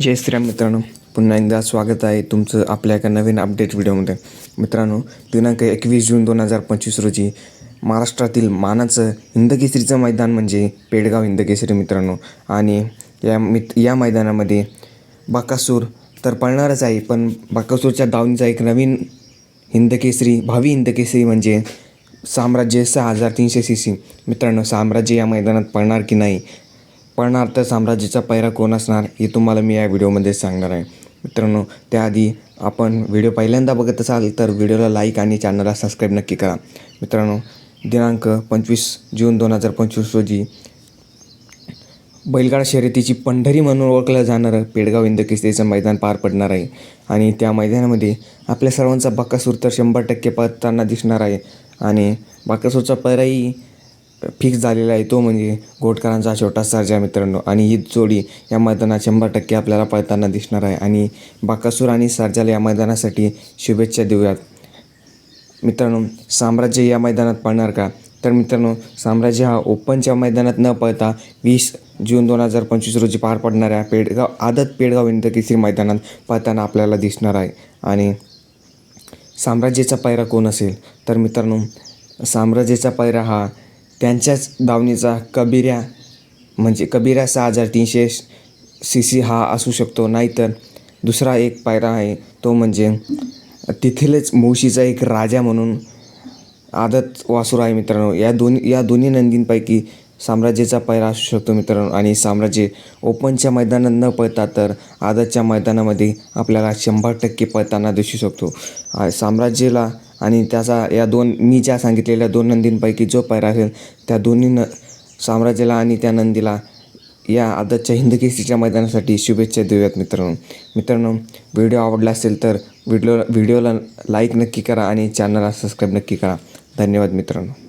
जय श्रीराम मित्रांनो पुन्हा एकदा स्वागत आहे तुमचं आपल्या एका नवीन अपडेट व्हिडिओमध्ये मित्रांनो दिनांक एकवीस जून दोन हजार पंचवीस रोजी महाराष्ट्रातील मानाचं हिंदकेसरीचं मैदान म्हणजे पेडगाव हिंदकेसरी मित्रांनो. आणि या मित या मैदानामध्ये बाकासूर तर पळणारच आहे पण बाकासूरच्या दावणीचा एक नवीन हिंदकेसरी भावी हिंदकेसरी म्हणजे साम्राज्य सहा हजार तीनशे सी सी मित्रांनो साम्राज्य या मैदानात पळणार की नाही पण आता साम्राज्याचा पैरा कोण असणार हे तुम्हाला मी या व्हिडिओमध्ये सांगणार आहे. मित्रांनो त्याआधी आपण व्हिडिओ पहिल्यांदा बघत असाल तर व्हिडिओला लाईक आणि चॅनलला सबस्क्राईब नक्की करा. मित्रांनो दिनांक पंचवीस जून दोन हजार पंचवीस रोजी बैलगाडा शर्यतीची पंढरी म्हणून ओळखलं जाणारं पेडगाव इंदकिस्तेचं मैदान पार पडणार आहे. आणि त्या मैदानामध्ये आपल्या सर्वांचा बाकासूर तर शंभर टक्के पळताना दिसणार आहे. आणि बाकासूरचा पैराही फिक्स झालेला आहे तो म्हणजे घोटकरांचा छोटा सर्जा मित्रांनो. आणि ही जोडी या मैदानात शंभर टक्के आपल्याला पळताना दिसणार आहे. आणि बाकासूर आणि सर्जाला या मैदानासाठी शुभेच्छा देऊयात. मित्रांनो साम्राज्य या मैदानात पळणार का? तर मित्रांनो साम्राज्य हा ओपनच्या मैदानात न पळता वीस जून दोन हजार पंचवीस रोजी पार पडणाऱ्या पेडगाव आदत पेडगाव इंदकेसरी मैदानात पळताना आपल्याला दिसणार आहे. आणि साम्राज्याचा पायरा कोण असेल? तर मित्रांनो साम्राज्याचा पायरा हा त्यांच्याच धावणीचा कबिऱ्या म्हणजे कबिरा सहा हजार तीनशे सी सी हा असू शकतो. नाहीतर दुसरा एक पायरा आहे तो म्हणजे तिथेलेच मुळशीचा एक राजा म्हणून आदत वासुर आहे मित्रांनो. या दोन्ही या दोन्ही नंदींपैकी साम्राज्याचा पायरा असू शकतो मित्रांनो. आणि साम्राज्य ओपनच्या मैदानात न पळता तर आदतच्या मैदानामध्ये आपल्याला शंभर टक्के पळताना दिसू शकतो. साम्राज्याला आणि त्याचा या दोन मी ज्या सांगितलेल्या दोन नंदींपैकी जो पायरा असेल त्या दोन्ही न साम्राज्याला आणि त्या नंदीला या आदतच्या हिंदकेसीच्या मैदानासाठी शुभेच्छा देऊयात मित्रांनो. मित्रांनो व्हिडिओ आवडला असेल तर व्हिडिओ व्हिडिओला लाईक नक्की करा आणि चॅनलला सबस्क्राईब नक्की करा. धन्यवाद मित्रांनो.